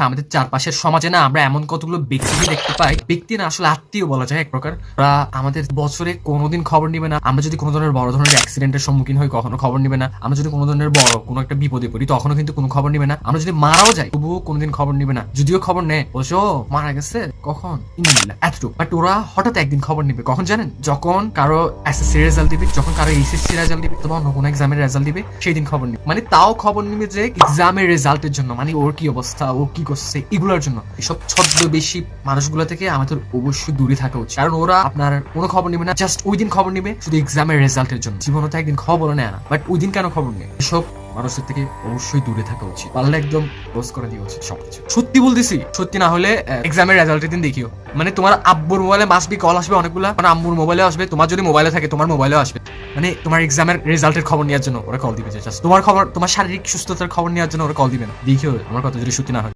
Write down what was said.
ভাই আমাদের চারপাশের সমাজে না আমরা এমন কতগুলো ব্যক্তিকে দেখতে পাই। ব্যক্তি না আসলে আত্মীয় বলা যায় এক প্রকার। আমাদের বছরে কোনোদিন খবর নিবে না। আমরা যদি কোনো ধরনের বড় ধরনের অ্যাক্সিডেন্টের সম্মুখীন হই কখনো খবর নিবে না। আমরা যদি কোনো ধরনের বড় কোনো একটা বিপদে পড়ি তখনও কিন্তু কোনো খবর নিবে না। আমরা যদি মারাও যাই তবুও কোনোদিন খবর নিবে না। যদিও খবর নেয় বলছো "ও, মারা গেছে কখন? এতটুকু। বাট ওরা হঠাৎ একদিন খবর নিবে। কখন জানেন? যখন কারও এসএসসি রেজাল্ট দিবে যখন কারও এইচএসসি রেজাল্ট দিবে তোমার অন্য কোনো এক্সামের রেজাল্ট দিবে সেই দিন খবর নিবে। মানে তাও খবর নিবে যে এক্সামের রেজাল্টের জন্য। মানে ওর কি অবস্থা ও কি করছে এগুলোর জন্য। এসব ছদ্মবেশী মানুষগুলো থেকে আমাদের অবশ্যই দূরে থাকা উচিত। কারণ ওরা আপনার কোনো খবর নিবে না জাস্ট ওই দিন খবর নিবে, শুধু এক্সামের রেজাল্টের জন্য। জীবনে তো একদিন খবরও নেয় না। বাট ওই দিন কেন খবর নেয়? এসব মানুষের থেকে অবশ্যই দূরে থাকা উচিত। পারলে একদম রোজ করে দেওয়া উচিত সবকিছু। সত্যি বলতেছি, সত্যি না হলে এক্সামের রেজাল্টের দিন দেখিও। মানে তোমার আব্বুর মোবাইলে মাসবি কল আসবে অনেকগুলা। মানে আম্মুর মোবাইলে আসবে, তোমার যদি মোবাইলে থাকে, তোমার মোবাইলেও আসবে। মানে তোমার এক্সামের রেজাল্টের খবর নেওয়ার জন্য ওরা কল দিবে just তোমার খবর, তোমার শারীরিক সুস্থতার খবর নেওয়ার জন্য ওরা কল দিবে না। দেখিও আমার কথা যদি সত্যি না হয়।